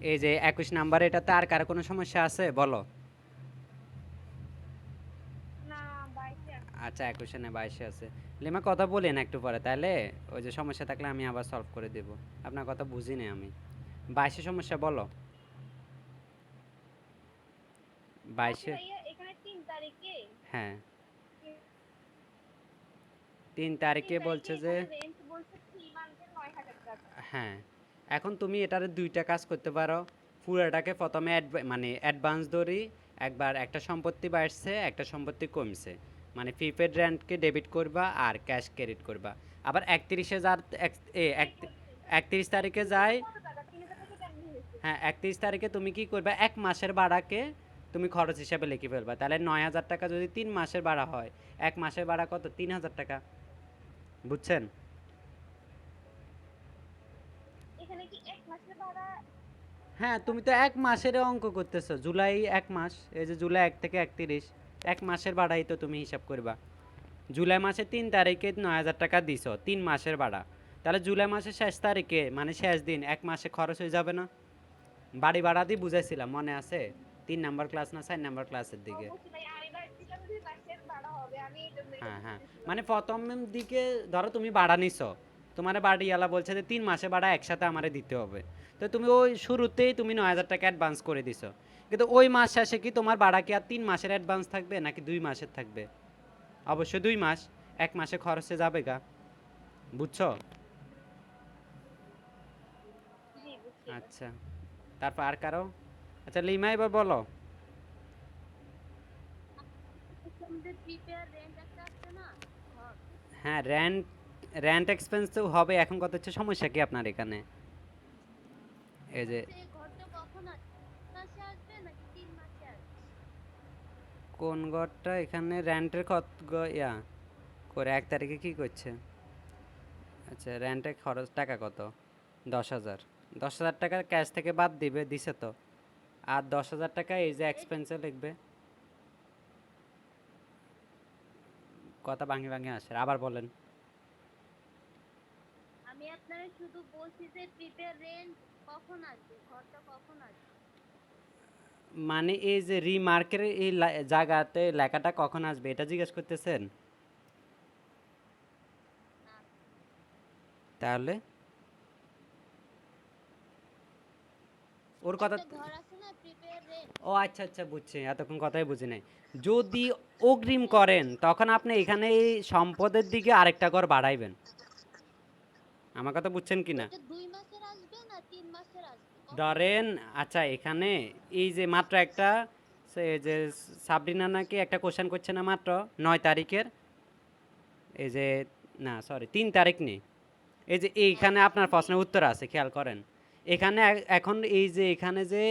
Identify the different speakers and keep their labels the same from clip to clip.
Speaker 1: এই যে একুশ নাম্বার এটাতে আর কার কোনো সমস্যা আছে? বলো। আচ্ছা একুশে না বাইশে আছে। লিমা কথা বলেন একটু পরে তাহলে ওই যে সমস্যা থাকলে আমি আবার সলভ করে দেব। আপনার কথা বুঝি নি আমি। বাইশে সমস্যা বলো। বাইশে
Speaker 2: আচ্ছা
Speaker 1: হ্যাঁ। তিন তারিখে বলছে যে হ্যাঁ। এখন তুমি এটার দুইটা কাজ করতে পারো। পুরোটাকে প্রথমে মানে অ্যাডভান্স ধরি, একবার একটা সম্পত্তি বাড়ছে, একটা সম্পত্তি কমছে। মানে প্রিপেড রেন্টকে ডেবিট করবা আর ক্যাশ ক্রেডিট করবা। আবার একত্রিশে যার একত্রিশ তারিখে যায় হ্যাঁ একত্রিশ তারিখে তুমি কি করবে, এক মাসের ভাড়াকে তুমি খরচ হিসাবে লিখে ফেলবা। তাহলে নয় হাজার টাকা যদি তিন মাসের ভাড়া হয়, এক মাসের ভাড়া কত? তিন হাজার টাকা। বুঝছেন
Speaker 2: এখানে কি এক মাসের ভাড়া
Speaker 1: হ্যাঁ তুমি তো এক মাসের অঙ্ক করতেছো। জুলাই এক মাস, এই যে জুলাই এক থেকে একত্রিশ, এক মাসের ভাড়াই তো তুমি হিসাব করবা। জুলাই মাসের তিন তারিখে নয় হাজার টাকা দিছো, তিন মাসের ভাড়া তাহলে জুলাই মাসের শেষ তারিখে মানে শেষ দিন, এক মাসে খরচ হয়ে যাবে না? বাড়ি ভাড়া দিয়ে বুঝাইছিলাম, মনে আছে? তিন নাম্বার ক্লাস না চার নাম্বার ক্লাসের দিকে? হ্যাঁ হ্যাঁ। মানে প্রথম দিকে, ধরো তুমি ভাড়া নিছো তোমার বাড়িওয়ালা বলছে যে তিন মাসে ভাড়া একসাথে আমারে দিতে হবে। তো তুমি ওই শুরুতেই তুমি নয় হাজার টাকা অ্যাডভান্স করে দিছো। কিন্তু ওই মাস শেষে কি তোমার ভাড়া কি আর তিন মাসের অ্যাডভান্স থাকবে নাকি দুই মাসের থাকবে? অবশ্যই দুই মাস এক মাসে খরচে যাবে গা। বুঝছ? আচ্ছা তারপর আর কারও? আচ্ছা লিমা এবার বলো।
Speaker 2: হ্যাঁ রেন্ট
Speaker 1: র্যান্ট এক্সপেন্স তো হবে এখন কত হচ্ছে সমস্যা কি আপনার এখানে? এই যে কোন ঘরটা? এখানে রেন্টের কত ইয়া। করে এক তারিখে কি করছে? আচ্ছা রেন্টের খরচ টাকা কত? দশ হাজার। দশ হাজার টাকা ক্যাশ থেকে বাদ দিবে দিছে তো। আর দশ হাজার টাকা এই যে এক্সপেন্সে লিখবে। কথা ভাঙি ভাঙি আসে। আবার বলেন।
Speaker 2: আপনারে শুধু বলছি যে প্রিপেয়ার রেন্ট কখন আসবে ঘরটা কখন আসবে?
Speaker 1: মানে এই যে রিমার্কের এই জায়গাতে লেখাটা কখন আসবে এটা জিজ্ঞেস করতেছেন? তাহলে? ওর কথা ও আচ্ছা আচ্ছা বুঝছি এতক্ষণ কথাই বুঝি নাই। যদি অগ্রিম করেন তখন আপনি এখানে এই সম্পদের দিকে আরেকটা ঘর বাড়াইবেন। আমার কথা বুঝছেন কি না?
Speaker 2: কখন?
Speaker 1: ধরেন আচ্ছা এখানে এই যে মাত্র একটা যে সাবরিনা নাকি একটা কোশ্চেন করছে না মাত্র? নয় তারিখের? এই যে না সরি তিন তারিখ নেই। এই যে এইখানে আপনার প্রশ্নের উত্তর আছে খেয়াল করেন। এখানে এখন এই যে এখানে যে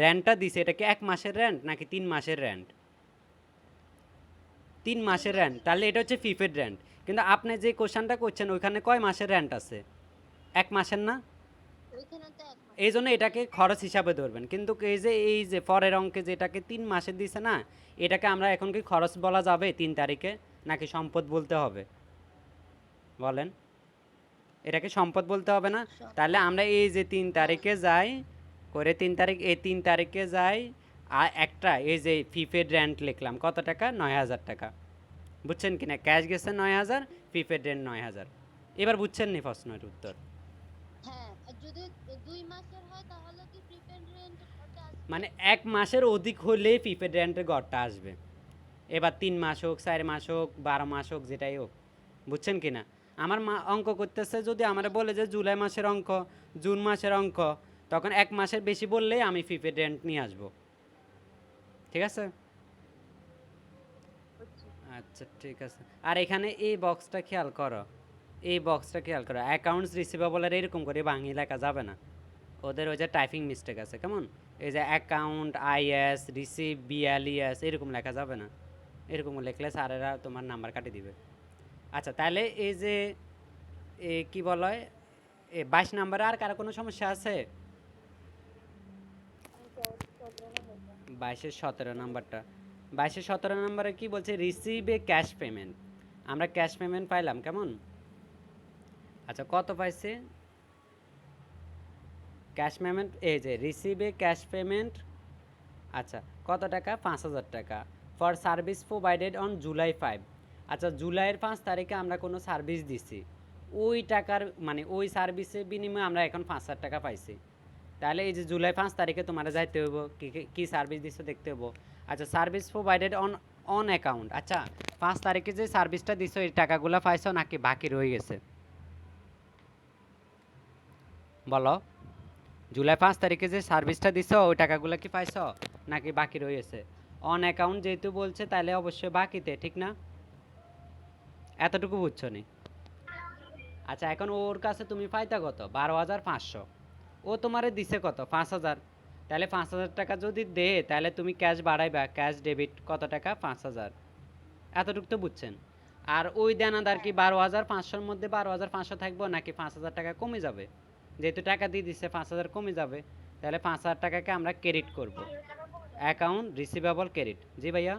Speaker 1: র্যান্টটা দিছে এটা কি এক মাসের র্যান্ট নাকি তিন মাসের র্যান্ট তিন মাসের র্যান্ট তাহলে এটা হচ্ছে ফিফেড র্যান্ট কিন্তু আপনি যে কোশ্চেনটা করছেন ওইখানে কয় মাসের র্যান্ট আছে? এক মাসের না? এই জন্য এটাকে খরচ হিসাবে ধরবেন। কিন্তু এই যে এই যে পরের অঙ্কে যেটাকে তিন মাসে দিছে না এটাকে আমরা এখন কি খরচ বলা যাবে তিন তারিখে নাকি সম্পদ বলতে হবে? বলেন। এটাকে সম্পদ বলতে হবে না? তাহলে আমরা এই যে তিন তারিখে যাই করে তিন তারিখ এই তিন তারিখে যাই আর একটা এই যে প্রিপেড রেন্ট লিখলাম কত টাকা? নয় হাজার টাকা। বুঝছেন কি না? ক্যাশ গেছে নয় হাজার প্রিপেড রেন্ট নয় হাজার। এবার বুঝছেন নি প্রশ্নের উত্তর?
Speaker 2: হ্যাঁ
Speaker 1: মানে এক মাসের অধিক হলে প্রিপেড রেন্টের গড়টা আসবে। এবার তিন মাস হোক চার মাস হোক বারো মাস হোক যেটাই হোক। বুঝছেন কি না? আমার মা অঙ্ক করতেছে যদি আমার বলে যে জুলাই মাসের অঙ্ক জুন মাসের অঙ্ক তখন এক মাসের বেশি বললেই আমি প্রিপেড রেন্ট নিয়ে আসব। ঠিক আছে? আচ্ছা ঠিক আছে। আর এখানে এই বক্সটা খেয়াল করো। এই বক্সটা খেয়াল করো। অ্যাকাউন্টস রিসিভেবলের এরকম করে বাঙি লেখা যাবে না। ওদের ওই যে টাইপিং মিস্টেক আছে, কেমন? এই যে অ্যাকাউন্ট আইএস রিসিভ বিএলইএস এরকম লেখা যাবে না। এরকম লিখলে স্যারেরা তোমার নাম্বার কাটিয়ে দিবে। আচ্ছা তাহলে এই যে, এ কি বলা? হয় এ বাইশ নাম্বারে আর কারও কোনো সমস্যা আছে? বাইশের সতেরো নাম্বারটা। বাইশের সতেরো নম্বরে কি বলছে? রিসিভ এ ক্যাশ পেমেন্ট আমরা ক্যাশ পেমেন্ট পাইলাম, কেমন? আচ্ছা কত পাইছে? ক্যাশ পেমেন্ট এই যে রিসিভে ক্যাশ পেমেন্ট আচ্ছা কত টাকা? পাঁচ হাজার টাকা। For service provided on July five আচ্ছা জুলাইয়ের পাঁচ তারিখে আমরা কোনো সার্ভিস দিছি। ওই টাকার মানে ওই সার্ভিসের বিনিময়ে আমরা এখন পাঁচ হাজার টাকা পাইছি। তাহলে এই যে জুলাই পাঁচ তারিখে তোমার যাইতে হব কী, কী- কী সার্ভিস দিচ্ছে দেখতে হব আচ্ছা service provided on on account আচ্ছা পাঁচ তারিখে যে সার্ভিসটা দিছো, এই টাকাগুলো পাইছো নাকি বাকি রয়ে গেছে? বলো, জুলাই পাঁচ তারিখে যে সার্ভিসটা দিছো, ওই টাকাগুলো কি পাইছো নাকি বাকি রয়েছে অন অ্যাকাউন্ট যেহেতু বলছে, তাহলে অবশ্যই বাকিতে, ঠিক না? এতটুকু বুঝছ নি? আচ্ছা এখন ওর কাছে তুমি পাইতা কত? বারো হাজার পাঁচশো। ও তোমারে দিছে কত? পাঁচ হাজার। তাহলে পাঁচ হাজার টাকা যদি দে তাহলে তুমি ক্যাশ বাড়াইবা। ক্যাশ ডেবিট কত টাকা? পাঁচ হাজার। এতটুকু তো বুঝছেন। আর ওই দেনাদার কি বারো হাজার পাঁচশোর মধ্যে বারো হাজার পাঁচশো থাকব নাকি পাঁচ হাজার টাকা কমে যাবে? যেহেতু টাকা দিয়ে দিচ্ছে পাঁচ হাজার কমে যাবে। তাহলে পাঁচ হাজার টাকাকে আমরা ক্রেডিট করব। অ্যাকাউন্ট রিসিভেবল ক্রেডিট জি ভাইয়া?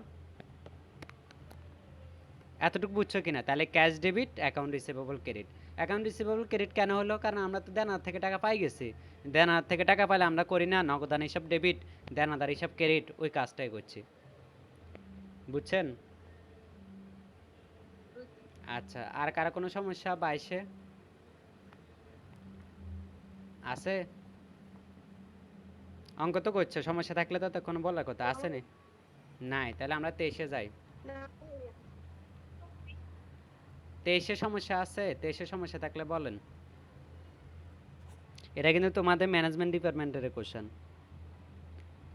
Speaker 1: এতটুকু বুঝছ কিনা? তাহলে cash debit account receivable credit account receivable credit কেন হলো? কারণ আমরা তো দেনার থেকে টাকা পাই গেছি। দেনার থেকে টাকা পাইলে আমরা করি না নগদান হিসাব ডেবিট দেনাদার হিসাব ক্রেডিট ওই কাজটাই করছি। বুঝছেন? আচ্ছা আর কারও কোনো সমস্যা বাইশে আছে? অঙ্ক তো করছে সমস্যা থাকলে তো তখন বলার কথা আছে নি? নাই তাহলে আমরা তেইশে যাই। তেইশে সমস্যা আছে তেইশে সমস্যা থাকলে বলেন। এটা কিন্তু তোমাদের ম্যানেজমেন্ট ডিপার্টমেন্টের কোশ্চেন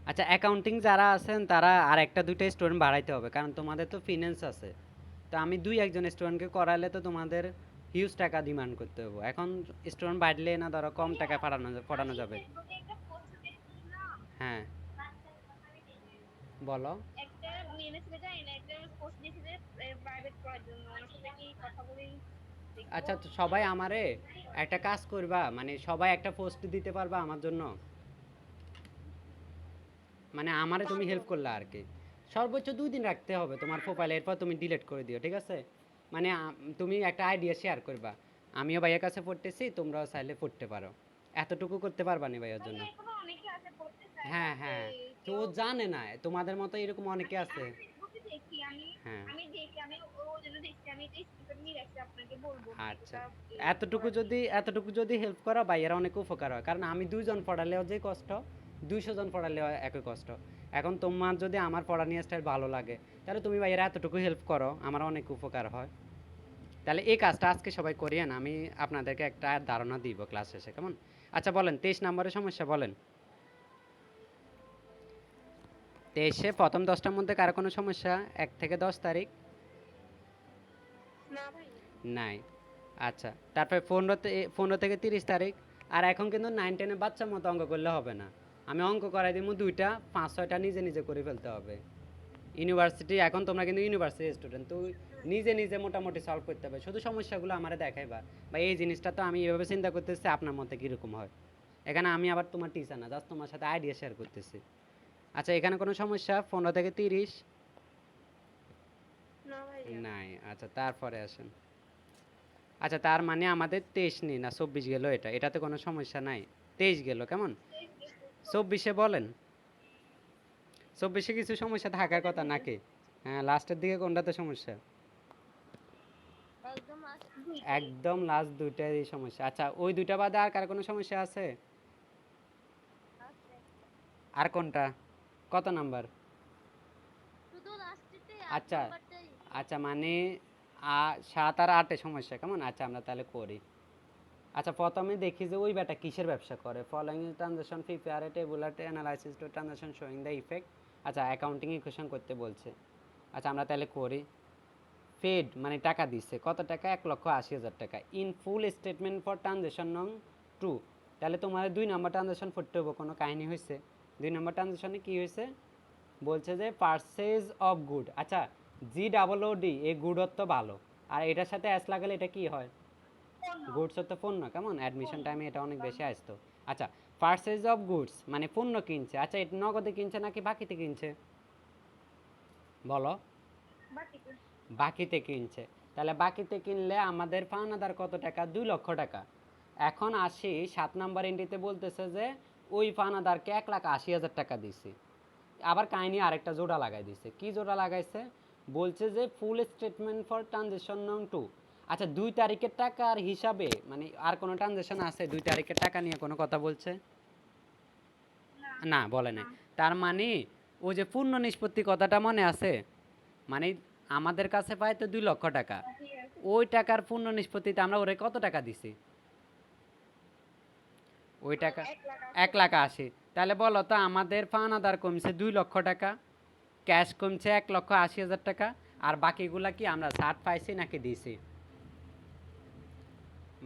Speaker 1: আচ্ছা অ্যাকাউন্টিং যারা আছেন, তারা আর একটা দুইটা স্টুডেন্ট বাড়াইতে হবে, কারণ তোমাদের তো ফিনান্স আছে। তো আমি দুই একজন স্টুডেন্টকে করালে তো তোমাদের হিউজ টাকা ডিমান্ড করতে হবে। এখন স্টুডেন্ট বাড়লে না, ধরো কম টাকা পড়ানো পড়ানো যাবে। হ্যাঁ। বলো।
Speaker 3: একটা মেনে ছেলে যায় না একটা পোস্ট দিয়েছে যে প্রাইভেট করার জন্য ওনার সাথে কি কথা বলি?
Speaker 1: আচ্ছা তো সবাই আমারে একটা কাজ করবা মানে সবাই একটা পোস্ট দিতে পারবা আমার জন্য? মানে আমারে তুমি হেল্প করলে আর কি। সর্বোচ্চ দুই দিন রাখতে হবে তোমার প্রোফাইল এরপর তুমি ডিলিট করে দিও, ঠিক আছে? মানে তুমি একটা আইডিয়া শেয়ার করবা। আমিও ভাইয়ের কাছে পড়তেছি, তোমরাও চাইলে পড়তে পারো। এতটুকু করতে পারবা না ভাইয়ের জন্য
Speaker 3: এখনও অনেকে আছে পড়তে চায়
Speaker 1: হ্যাঁ হ্যাঁ। তো ও জানে না। তোমাদের মতো এরকম অনেকে আছে।
Speaker 3: আমি
Speaker 1: হ্যাঁ। আচ্ছা। এতটুকু যদি এতটুকু যদি হেল্প করা ভাইয়েরা অনেক উপকার হয়। কারণ আমি দুইজন পড়ালেও যে কষ্ট দুইশো জন পড়ালেও একই কষ্ট। এখন তোমার যদি আমার পড়া নিয়ে স্টাইল ভালো লাগে তাহলে তুমি ভাইয়েরা এতটুকু হেল্প করো আমার অনেক উপকার হয়। তাহলে এই কাজটা আজকে সবাই করিয়েন আমি আপনাদেরকে একটা ধারণা দিব ক্লাস শেষে কেমন? আচ্ছা বলেন তেইশ নম্বরের সমস্যা বলেন। তেইশে প্রথম দশটার মধ্যে কারও কোনো সমস্যা? এক থেকে দশ তারিখ? নাই। আচ্ছা তারপরে পনেরো পনেরো থেকে তিরিশ তারিখ। আর এখন কিন্তু নাইন টেনের বাচ্চার মতো অঙ্ক করলে হবে না। আমি অঙ্ক করাই দিব দুইটা পাঁচ ছয়টা নিজে নিজে করে ফেলতে হবে। ইউনিভার্সিটি এখন তোমরা কিন্তু ইউনিভার্সিটি স্টুডেন্ট তো নিজে নিজে মোটামুটি সলভ করতে হবে। শুধু সমস্যাগুলো আমার দেখাইবা। বা এই জিনিসটা তো আমি এভাবে চিন্তা করতেছি আপনার মতে কীরকম হয়? এখানে আমি আবার তোমার টিচার না জাস্ট তোমার সাথে আইডিয়া শেয়ার করতেছি। আচ্ছা এখানে কোনো সমস্যা? পনেরো থেকে তিরিশ? নাই। আচ্ছা তারপরে আসেন। আচ্ছা তার মানে আমাদের তেইশ নেই না? চব্বিশ গেল এটা। এটাতে কোনো সমস্যা নাই। তেইশ গেল কেমন? চব্বিশে বলেন। চব্বিশে কিছু সমস্যা থাকার কথা নাকি? হ্যাঁ লাস্টের দিকে কোনটাতে সমস্যা?
Speaker 2: একদম
Speaker 1: লাস্ট দুইটারই সমস্যা। আচ্ছা ওই দুইটা বাদে আর কার কোনো সমস্যা আছে?
Speaker 2: আছে।
Speaker 1: আর কোনটা? কত নাম্বার? আচ্ছা। আচ্ছা মানে সাত আর আটে সমস্যা কেমন? আচ্ছা আমরা তাহলে করি। আচ্ছা প্রথমে দেখি যে ওই বেটা কিসের ব্যবসা করে? Following transaction prepare tabular analysis to transaction showing the effect আচ্ছা অ্যাকাউন্টিং ইকুয়েশন করতে বলছে। আচ্ছা আমরা তাহলে করি। পেড মানে টাকা দিচ্ছে। কত টাকা? এক লক্ষ আশি হাজার টাকা। In full statement for transaction নং টু তাহলে তোমার দুই নম্বর ট্রানজাকশন করতে হবে কোনো কাহিনী হয়েছে দুই নম্বর ট্রানজাকশনে কি হয়েছে? বলছে যে পারচেজ অফ গুড আচ্ছা জি ডাবল ও ডি এই গুডত্ব ভালো। আর এটার সাথে অ্যাস লাগালে এটা কি হয়? গুডস তো পণ্য কেমন? অ্যাডমিশন টাইমে এটা অনেক বেশি আসতো। আচ্ছা পারচেজ অফ গুডস মানে পণ্য কিনছে। আচ্ছা এটা নগদে কিনছে নাকি বাকিতে কিনছে? বলো। বাকিতে। কিনছে। তাহলে বাকিতে কিনলে আমাদের পাওনাদার কত টাকা? দুই লক্ষ টাকা। এখন আসি সাত নাম্বার এন্ট্রিতে বলতেছে যে ওই পানাদারকে এক লাখ আশি হাজার টাকা দিছি। আবার কাহিনী আরেকটা জোড়া লাগাই দিছে। কি জোড়া লাগাইছে? বলছে যে ফুল স্টেটমেন্ট ফর ট্রানজেকশন নং টু আচ্ছা দুই তারিখের টাকার হিসাবে মানে আর কোনো ট্রানজেকশন আছে? দুই তারিখের টাকা নিয়ে কোনো কথা বলছে? না বলে না তার মানে ওই যে পূর্ণ নিষ্পত্তি কথাটা মনে আছে? মানে আমাদের কাছে পায় তো দুই লক্ষ টাকা। ওই টাকার পূর্ণ নিষ্পত্তিতে আমরা ওরে কত টাকা দিছি? ওই টাকা।
Speaker 3: এক লাখ
Speaker 1: আশি। তাহলে বলো তো আমাদের পাওনাদার কমছে দুই লক্ষ টাকা ক্যাশ কমছে এক লক্ষ আশি হাজার টাকা আর বাকিগুলা কি আমরা ছাড় পাইছি নাকি দিছি?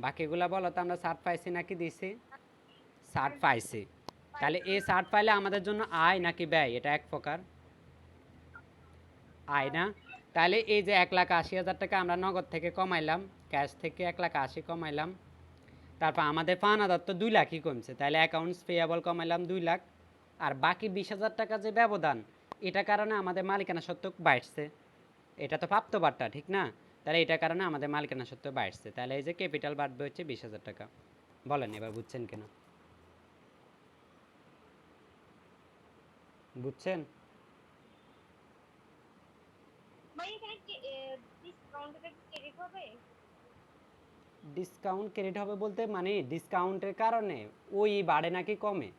Speaker 1: বাকিগুলা বলো তো আমরা ছাড় পাইছি নাকি দিছি? ছাড় পাইছি। তাহলে এই ছাড় পাইলে আমাদের জন্য আয় নাকি ব্যয়? এটা এক প্রকার। আয় না? তাহলে এই যে এক লাখ আশি হাজার টাকা আমরা নগদ থেকে কমাইলাম ক্যাশ থেকে এক লাখ আশি কমাইলাম তারপর আমাদের পাওনাদার তো দুই লাখই কমছে তাহলে অ্যাকাউন্টস পেয়াবল কমাইলাম দুই লাখ, আর বাকি বিশ হাজার টাকা যে ব্যবধান, এটা কারণে আমাদের মালিকানা সত্ত্ব বাড়ছে। এটা তো প্রাপ্ত বার্তা, ঠিক না? তাহলে এটা কারণে আমাদের মালিকানা সত্ত্ব বাড়ছে। তাহলে এই যে ক্যাপিটাল বাড়বে হচ্ছে বিশ হাজার টাকা। বলেন এবার বুঝছেন কেন? বুঝছেন?
Speaker 3: ভাই এখানে ডিসকাউন্টটা কি ক্রেডিট হবে
Speaker 1: ডিসকাউন্ট ক্রেডিট হবে বলতে মানে ডিসকাউন্টের কারণে ওই বাড়ে নাকি কমে?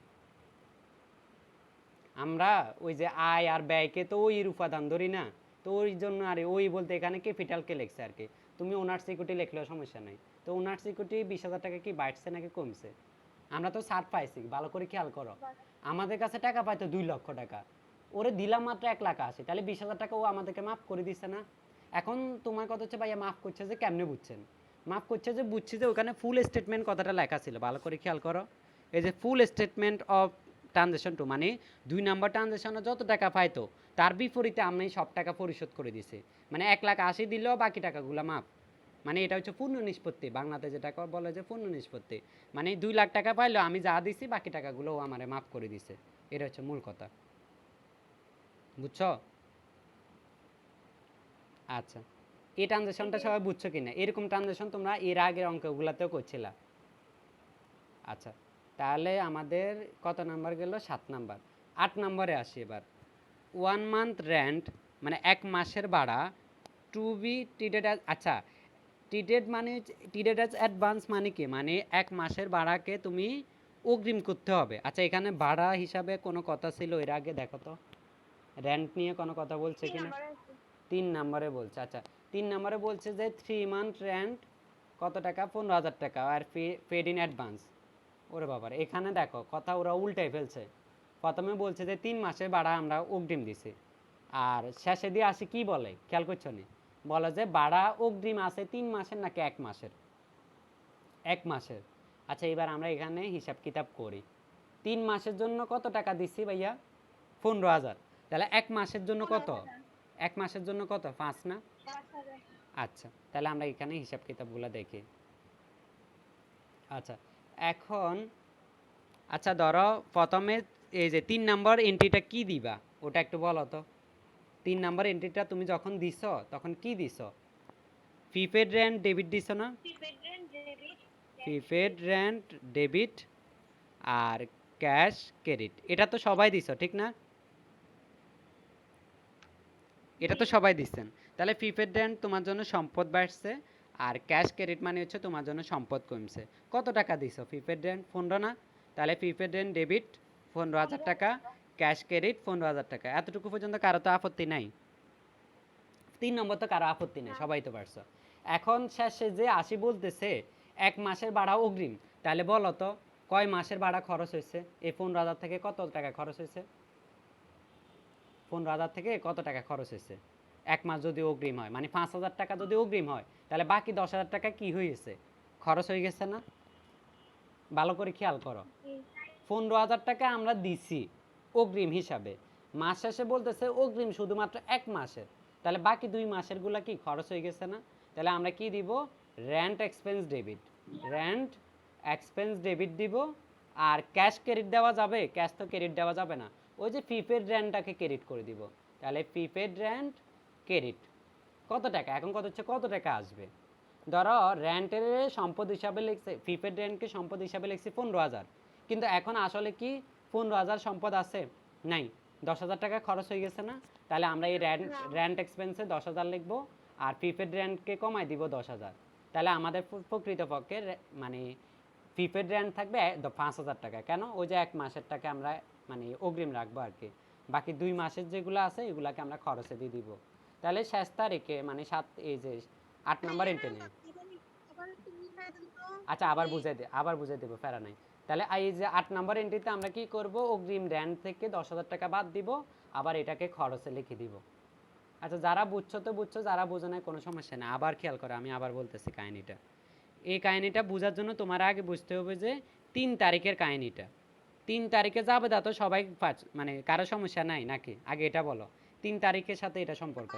Speaker 1: আমরা ওই যে আয় আর ব্যয়কে তো ওই উপাদান ধরি না। তো ওই জন্য আর ওই বলতে এখানে ক্যাপিটালকে লেখছে আর কি। তুমি ওনার সিকিউরিটি লিখলেও সমস্যা নাই। তো ওনার সিকিউরিটি বিশ হাজার টাকা কি বাড়ছে নাকি কমছে? আমরা তো ছাড় পাইছি, ভালো করে খেয়াল করো। আমাদের কাছে টাকা পাইতো দুই লক্ষ টাকা। ওরে দিলাম মাত্র এক লাখ আশি, তাহলে বিশ হাজার টাকা ও আমাদেরকে মাফ করে দিচ্ছে না? এখন তোমার কথা হচ্ছে ভাইয়া মাফ করছে যে কেমনে বুঝছেন? মাফ করছে যে বুঝছি যে ওখানে ফুল স্টেটমেন্ট কথাটা লেখা ছিল। ভালো করে খেয়াল করো। এই যে full statement of transaction two মানে দুই নাম্বার ট্রানজেকশনে যত টাকা পাইতো, তার বিপরীতে আমি সব টাকা পরিশোধ করে দিছি। মানে এক লাখ আশি দিলেও বাকি টাকাগুলো মাফ। মানে এটা হচ্ছে পূর্ণ নিষ্পত্তি। বাংলাতে যেটা বলে যে পূর্ণ নিষ্পত্তি। মানে দুই লাখ টাকা পাইলো, আমি যা দিছি, বাকি টাকাগুলো ও আমারে মাফ করে দিছে। এটা হচ্ছে মূল কথা। বুঝছ? আচ্ছা। এই ট্রানজেকশনটা সবাই বুঝছ কিনা? এরকম ট্রানজেকশন তোমরা এর আগের অঙ্কগুলোতেও করছিলা। আচ্ছা তাহলে আমাদের কত নাম্বার গেল? সাত নাম্বার। আট নম্বরে আসি এবার। ওয়ান মান্থ রেন্ট মানে এক মাসের ভাড়া টু বি টিডেড আচ্ছা টিডেড মানে টিডেড অ্যাজ অ্যাডভান্স মানে কি? মানে এক মাসের ভাড়াকে তুমি অগ্রিম করতে হবে। আচ্ছা এখানে ভাড়া হিসাবে কোনো কথা ছিল এর আগে? দেখো তো। রেন্ট নিয়ে কোনো কথা বলছে কিনা? তিন নম্বরে বলছে। আচ্ছা তিন নম্বরে বলছে যে থ্রি মান্থ রেন্ট কত টাকা? পনেরো হাজার টাকা আর পেড ইন অ্যাডভান্স ওরে বাবার এখানে দেখো কথা ওরা উল্টাই ফেলছে। প্রথমে বলছে যে তিন মাসে ভাড়া আমরা অগ্রিম দিছি। আর শেষে দিয়ে আসি কি বলে? খেয়াল করছ নি? বলে যে ভাড়া অগ্রিম আছে তিন মাসের নাকি এক মাসের? এক মাসের। আচ্ছা এবার আমরা এখানে হিসাব কিতাব করি। তিন মাসের জন্য কত টাকা দিছি ভাইয়া? পনেরো হাজার। তাহলে এক মাসের জন্য কত? এক মাসের জন্য কত? পাঁচ না। আচ্ছা তাহলে আমরা এখানে হিসাব কিতাবগুলো দেখি। আচ্ছা এখন আচ্ছা ধরো প্রথমে এই যে তিন নাম্বার এন্ট্রিটা কি দিবা? ওটা একটু বলো তো। তিন নাম্বার এন্ট্রিটা তুমি যখন দিছ, তখন কি দিছ? প্রিপেড রেন্ট ডেবিট দিছ না? প্রিপেড রেন্ট ডেবিট আর ক্যাশ ক্রেডিট এটা তো সবাই দিছ, ঠিক না? এটা তো সবাই দিচ্ছেন। তাহলে প্রিপেড রেন্ট তোমার জন্য সম্পদ বাড়ছে, আর ক্যাশ ক্রেডিট মানে হচ্ছে তোমার জন্য সম্পদ কমছে। কত টাকা দিছো প্রিপেড রেন্ট পনেরো না? তাহলে প্রিপেড রেন্ট ডেবিট পনেরো হাজার টাকা ক্যাশ ক্রেডিট পনেরো হাজার টাকা। এতটুকু পর্যন্ত কারও তো আপত্তি নাই। তিন নম্বর তো কারও আপত্তি নেই, সবাই তো পারছ। এখন শেষে যে আসি বলতেছে, এক মাসের ভাড়া অগ্রিম। তাহলে বলো তো, কয় মাসের ভাড়া খরচ হয়েছে? এই পনেরো হাজার থেকে কত টাকা খরচ হয়েছে? পনেরো হাজার থেকে কত টাকা খরচ হয়েছে? এক মাস যদি অগ্রিম হয় মানে পাঁচ হাজার টাকা যদি অগ্রিম হয় তাহলে বাকি দশ হাজার টাকা কি হয়েছে খরচ হয়ে গেছে না? ভালো করে খেয়াল করো। পনেরো হাজার টাকা আমরা দিছি অগ্রিম হিসাবে। মাস শেষে বলতেছে অগ্রিম শুধুমাত্র এক মাসের। তাহলে বাকি দুই মাসেরগুলা কি খরচ হয়ে গেছে না? তাহলে আমরা কি দিব? Rent expense debit rent expense debit দিব। আর ক্যাশ ক্রেডিট দেওয়া যাবে? ক্যাশ তো ক্রেডিট দেওয়া যাবে না। ওই যে প্রিপেড রেন্টটাকে ক্রেডিট করে দিব। তাহলে প্রিপেড রেন্ট ক্রেডিট। কত টাকা? এখন কত হচ্ছে? কত টাকা আসবে? ধরো রেন্টের সম্পদ হিসাবে লিখছে প্রিপেড রেন্টকে সম্পদ হিসাবে লিখছি পনেরো হাজার। কিন্তু এখন আসলে কি পনেরো হাজার সম্পদ আছে? নাই। দশ হাজার টাকা খরচ হয়ে গেছে না? তাহলে আমরা এই র্যান্ট র্যান্ট এক্সপেন্সে দশ হাজার লিখব আর প্রিপেড রেন্টকে কমাই দিব দশ হাজার। তাহলে আমাদের প্রকৃতপক্ষে মানে প্রিপেড রেন্ট থাকবে পাঁচ হাজার টাকা। কেন? ওই যে এক মাসের টাকা আমরা মানে অগ্রিম রাখব আর কি। বাকি দুই মাসের যেগুলো আছে, এগুলাকে আমরা খরচে দিয়ে দিব। তাহলে শেষ তারিখে মানে সাত এই যে আট নাম্বার এন্টে নেই। আচ্ছা আবার বুঝাই দে আবার বুঝাই দেবো ফেরা নাই। তাহলে এই যে আট নাম্বার এন্ট্রিতে আমরা কি করব? অগ্রিম র্যান্ট থেকে দশ হাজার টাকা বাদ দিব আবার এটাকে খরচে লিখে দিব। আচ্ছা যারা বুঝছ তো বুঝছ যারা বোঝো না কোনো সমস্যা নেই। আবার খেয়াল করো আমি আবার বলতেছি কাহিনীটা। এই কাহিনীটা বোঝার জন্য তোমার আগে বুঝতে হবে যে তিন তারিখের কাহিনীটা। তিন তারিখে যাবে দা তো সবাই মানে কারও সমস্যা নাই নাকি? আগে এটা বলো। তিন তারিখের সাথে এটা সম্পর্ক।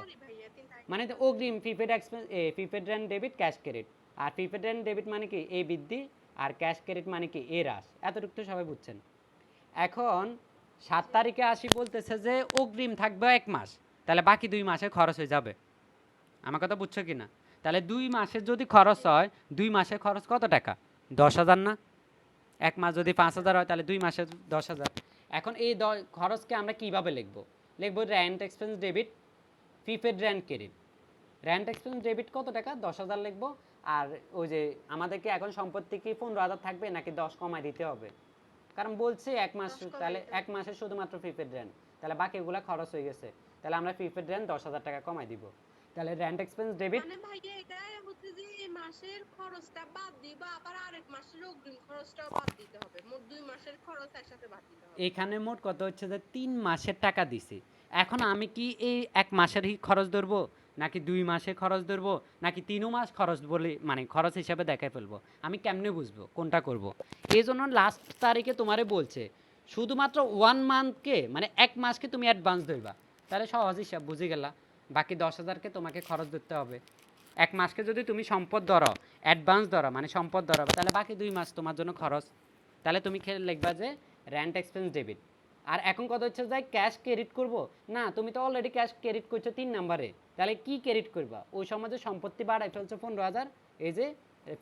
Speaker 1: মানে তো অগ্রিম prepaid expense prepaid rent debit cash credit আর প্রিপেড র্যান্ড ডেবিট মানে কি? এ বৃদ্ধি আর ক্যাশ ক্রেডিট মানে কি? এ হ্রাস। এতটুকু তো সবাই বুঝছেন। এখন সাত তারিখে আসি বলতেছে যে অগ্রিম থাকবে এক মাস। তাহলে বাকি দুই মাসে খরচ হয়ে যাবে। আমার কথা বুঝছ কি না তাহলে দুই মাসের যদি খরচ হয় দুই মাসের খরচ কত টাকা? দশ হাজার না? এক মাস যদি পাঁচ হাজার হয় তাহলে দুই মাসে দশ হাজার। এখন এই খরচকে আমরা কীভাবে লিখব? লিখব rent expense debit prepaid rent credit rent expense debit কত টাকা? দশ হাজার লিখব। আর ওই যে আমাদেরকে এখন সম্পত্তি কি পনেরো হাজার থাকবে নাকি দশ কমায় দিতে হবে? কারণ বলছে এক মাস তাহলে এক মাসে শুধুমাত্র প্রিপেড র্যান্ট তাহলে বাকিগুলো খরচ হয়ে গেছে। তাহলে আমরা প্রিপেড র্যান্ট দশ হাজার টাকা কমায় দিব। তাহলে র্যান্ট এক্সপেন্স ডেবিট
Speaker 4: মানে ভাইয়া এটা হচ্ছে যে মাসের খরচটা বাদ দিব আবার আরেক মাসের অগ্রিম খরচটাও বাদ দিতে হবে। মোট দুই মাসের খরচ একসাথে বাদ দিতে হবে।
Speaker 1: এখানে মোট কত হচ্ছে যে তিন মাসের টাকা দিছি। এখন আমি কি এই এক মাসেরই খরচ ধরবো নাকি দুই মাসে খরচ ধরবো নাকি তিনও মাস খরচ বলে মানে খরচ হিসাবে দেখাই ফেলব? আমি কেমনে বুঝব কোনটা করব। এই জন্য লাস্ট তারিখে তোমারে বলছে শুধুমাত্র ওয়ান মান্থকে মানে এক মাসকে তুমি অ্যাডভান্স ধরবা। তাহলে সহজ হিসাব বুঝে গেলা। বাকি দশ হাজারকে তোমাকে খরচ ধরতে হবে। এক মাসকে যদি তুমি সম্পদ ধরো অ্যাডভান্স ধরো মানে সম্পদ ধরো, তাহলে বাকি দুই মাস তোমার জন্য খরচ। তাহলে তুমি খেলে লিখবা যে র্যান্ট এক্সপেন্স ডেবিট আর এখন কথা হচ্ছে যে ক্যাশ ক্রেডিট করব? না, তুমি তো অলরেডি ক্যাশ ক্রেডিট করছ তিন নাম্বারে। তাহলে কি ক্রেডিট করবা? ওই সময় যে সম্পত্তি বাড়াই ফেলছো পনেরো হাজার, এই যে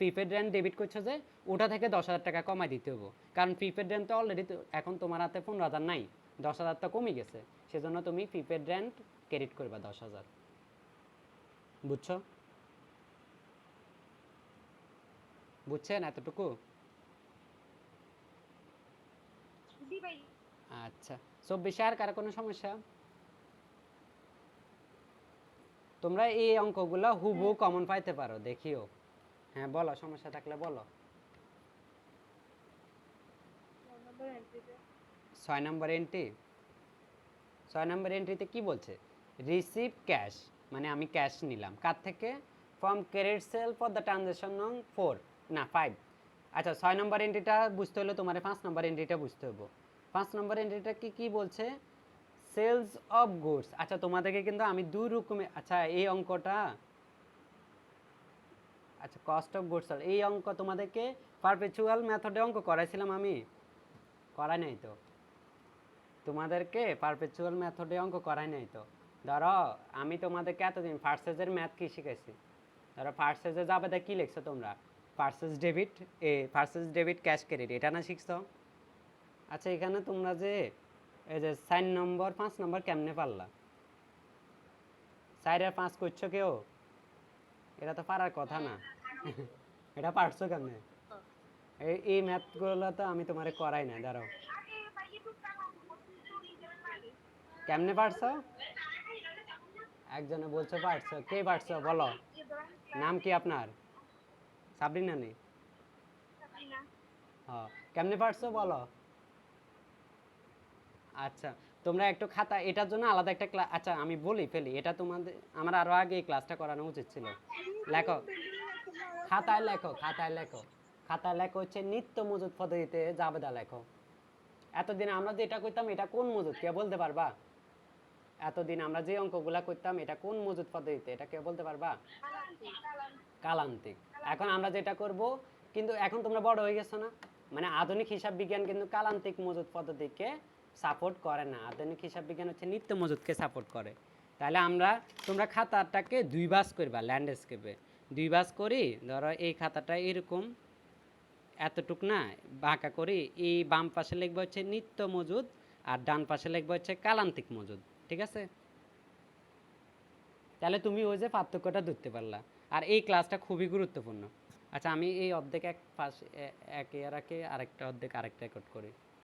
Speaker 1: প্রিপেড র্যান্ট ডেবিট করছ যে, ওটা থেকে দশ হাজার টাকা কমাই দিতে হব। কারণ প্রিপেড র্যান্ট তো অলরেডি এখন তোমার হাতে পনেরো হাজার নাই, দশ হাজার তো কমে গেছে। সেজন্য তুমি প্রিপেড র্যান্ট ক্রেডিট করবা দশ হাজার। বুঝছ? বুঝছেন এতটুকু? আচ্ছা চব্বিশে আর কারও কোনো সমস্যা? তোমরা এই অঙ্কগুলো হুবহু কমন পাইতে পারো দেখিও। হ্যাঁ বলো সমস্যা থাকলে বলো। ছয় নম্বর এন্ট্রি ছয় নম্বর এন্ট্রিতে কি বলছে? রিসিভ ক্যাশ মানে আমি ক্যাশ নিলাম। কার থেকে? From credit sale for the transaction নং ফোর না ফাইভ আচ্ছা ছয় নম্বর এন্ট্রিটা বুঝতে হলে তোমার পাঁচ নম্বর এন্ট্রিটা বুঝতে হবে। পাঁচ নম্বর এন্ট্রিটা কি কি বলছে? সেলস অফ গুডস আচ্ছা তোমাদেরকে কিন্তু আমি দু রকমে আচ্ছা এই অঙ্কটা আচ্ছা কস্ট অফ গুডস এই অঙ্ক তোমাদেরকে পারপেচুয়াল মেথডে অঙ্ক করাইছিলাম আমি। করাই নাই তো। তোমাদেরকে পারপেচুয়াল মেথডে অঙ্ক করাই নাই তো। ধরো, আমি তোমাদেরকে এতদিন ফার্সেজের ম্যাথ কি শিখাইছি? ধরো ফার্সেজে যাবে দেখ কি লিখছো তোমরা? ফার্সেস ডেবিট এ ফার্সেস ডেবিট ক্যাশ ক্রেডিট এটা না শিখছো? আচ্ছা এখানে তোমরা যে, এই যে সাইন নম্বর পাঁচ নম্বর কেমনে পারলা? চার আর পাঁচ করছ কেউ? এটা তো পারার কথা না। এটা পারছ কেমনে? এই ম্যাথগুলো তো আমি তোমারে করাই না দাঁড়াও কেমনে পারছ? একজনে বলছো পারছ, কে পারছ বলো? নাম কি আপনার? সাবরিনা নেই কেমনে পারছ বলো? আচ্ছা তোমরা একটু খাতা, এটার জন্য আলাদা একটা ক্লাস আচ্ছা আমি বলি, ফেলি, এটা তোমাদের, আমার আরও আগে এই ক্লাসটা করানো উচিত ছিল। লেখো। খাতায় লেখো খাতায় লেখো। খাতায় লেখো হচ্ছে নিত্য মজুদ পদ্ধতিতে জাবেদা লেখো। এতদিন আমরা যে এটা করতাম, এটা কোন মজুদ কে বলতে পারবা? এতদিন আমরা যে অঙ্কগুলা করতাম, এটা কোন মজুদ পদ্ধতিতে? এটা কে বলতে পারবা? কালান্তিক। এখন আমরা যেটা করব, কিন্তু এখন তোমরা বড় হয়ে গেছো না? মানে আধুনিক হিসাব বিজ্ঞান কিন্তু কালান্তিক মজুদ পদ্ধতিকে সাপোর্ট করে না। আধুনিক হিসাব বিজ্ঞান হচ্ছে নিত্য মজুদকে সাপোর্ট করে। তাহলে আমরা, তোমরা খাতাটাকে দুই বাস করবা ল্যান্ডস্কেপে দুই বাস করি, ধরো এই খাতাটা এরকম, এতটুক না, বাঁকা করি, এই বাম পাশে লিখব হচ্ছে নিত্য মজুদ আর ডান পাশে লিখব হচ্ছে কালান্তিক মজুদ ঠিক আছে? তাহলে তুমি ওই যে পার্থক্যটা ধরতে পারলা। আর এই ক্লাসটা খুবই গুরুত্বপূর্ণ। আচ্ছা আমি এই অর্ধেক এক এক এক ইয়ারাকে আরেকটা অর্ধেক আরেকটা রেকর্ড করি।